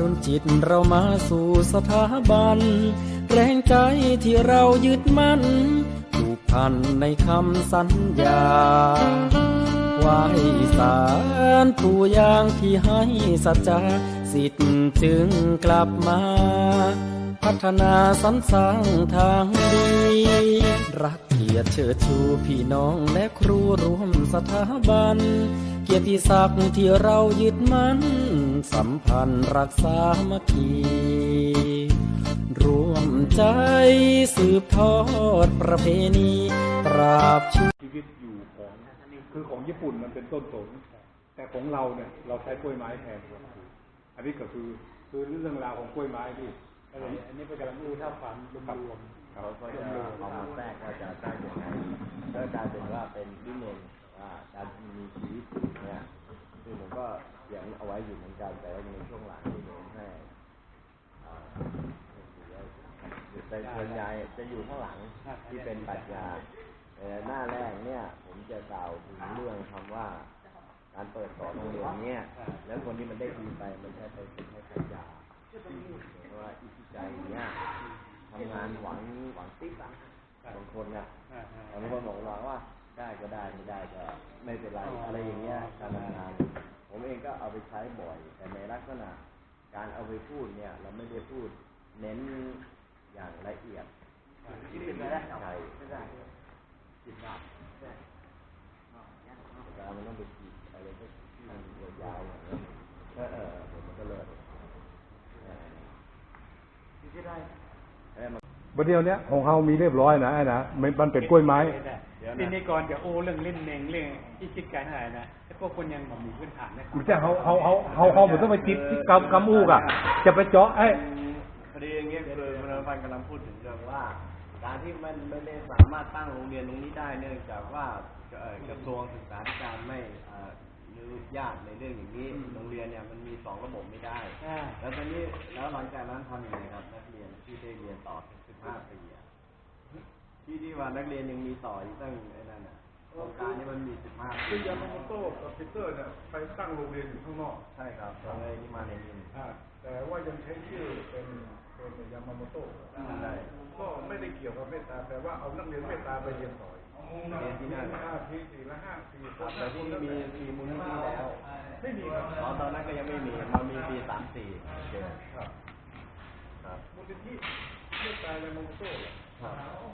ดนจิตเรามาสู่สถาบัน แรงใจที่เรายึดมั่นผูกพันในคำสัญญาไหวสารผู้อย่างที่ให้สัจจาสิทธิ์จึงกลับมา พัฒนาสรรสร้างทางดี รักเกียรติเชิดชูพี่น้องและครูร่วมสถาบัน เกียรติศักดิ์ที่เรายึดมั่น สัมพันธ์รักษามัคคีร่วมใจสืบทอดประเพณีตราบชั่วชีวิตอยู่ของคือของญี่ปุ่นมันเป็นต้นสนแต่ของเราเนี่ยเราใช้กล้วยไม้แทนอันนี้ก็คือคือเรื่องราวของกล้วยไม้ที่อันนี้เป็นกำลังดูท่าความรวมๆเขาก็จะเอามาแทรกว่าจะสร้างยังไงก็กลายเป็นว่าเป็นวิเมนว่าการมีชีวิตอยู่เนี่ย คือผมก็เขียนเอาไว้อยู่เหมือนกัน แต่ว่าในช่วงหลังที่ผมให้อ่าแต่ส่วนใหญ่จะอยู่ข้างหลังที่เป็นปรัชญาแต่หน้าแรกเนี่ย ผมจะกล่าวถึงเรื่องคำว่า การเปิดสอนโรงเรียนเนี่ย แล้วคนที่มันได้ดีไปมันใช้ไปเป็นให้ปรัชญาเพราะว่าอิทธิใจเนี่ยทำงานหวังหวังติ๊บบางคนเนี่ยบางคนบอกว่าว่าได้ก็ได้ไม่ได้ก็ไม่เป็นไรอะไรอย่างเงี้ยการทำงาน เองก็เอาไปใช้บ่อย แต่ในลักษณะการเอาไปพูดเนี่ย เราไม่ได้พูดเน้นอย่างละเอียดใช่แต่มันต้องไปขีดอะไรก็ที่มันยาวๆอย่างนั้นเออเออผมมันก็เลิศเออเออมันวันเดียวเนี้ยของเขามีเรียบร้อยนะไอ้นะมันเป็นกล้วยไม้ ทีนี้ก่อนจะโอ้เรื่องเล่นเองเรื่องที่คิดการอะไรนะแต่พวกคนยังแบบมีพื้นฐานนะไม่ใช่เขาเขาเขาเขาเขาเหมือนต้องไปจิตที่กำกำอูกอะ จะไปเจาะไอ้พอดีอย่างเงี้ยคือมนพันธ์กำลังพูดถึงเรื่องว่า การที่มันไม่ได้สามารถตั้งโรงเรียนตรงนี้ได้เนื่องจากว่าเอ่อกระทรวงศึกษาธิการไม่เอ่ออนุญาตในเรื่องอย่างนี้โรงเรียนเนี่ยมันมีสองระบบไม่ได้อ่าแล้วตอนนี้แล้วหลังจากนั้นทำยังไงครับนักเรียนที่ได้เรียนต่อถึงสิบห้าปีอะ ที่ที่ว่านักเรียนยังมีต่ออีกตั้งไอ้นั่นอะโครงการนี้มันมีสิบห้าปีคือยามาโมโต้กับปีเตอร์เนี่ยไปตั้งโรงเรียนอยู่ข้างนอกใช่ครับทำไงที่มาในนินอ่าแต่ว่ายังใช้ชื่อเป็นเป็นยามาโมโต้ใช่ก็ไม่ได้เกี่ยวกับเมตตาแต่ว่าเอานักเรียนเมตตาไปเรียนต่อเรียนที่นั่นห้าทีสี่ละห้าสี่ครับแต่ที่นี่มีมีมูลนิธิแล้วไม่มีครับตอนตอนนั้นก็ยังไม่มีมามีปีสามสี่เดือนครับครับมูลนิธิเมตตายามาโมโต้ครับ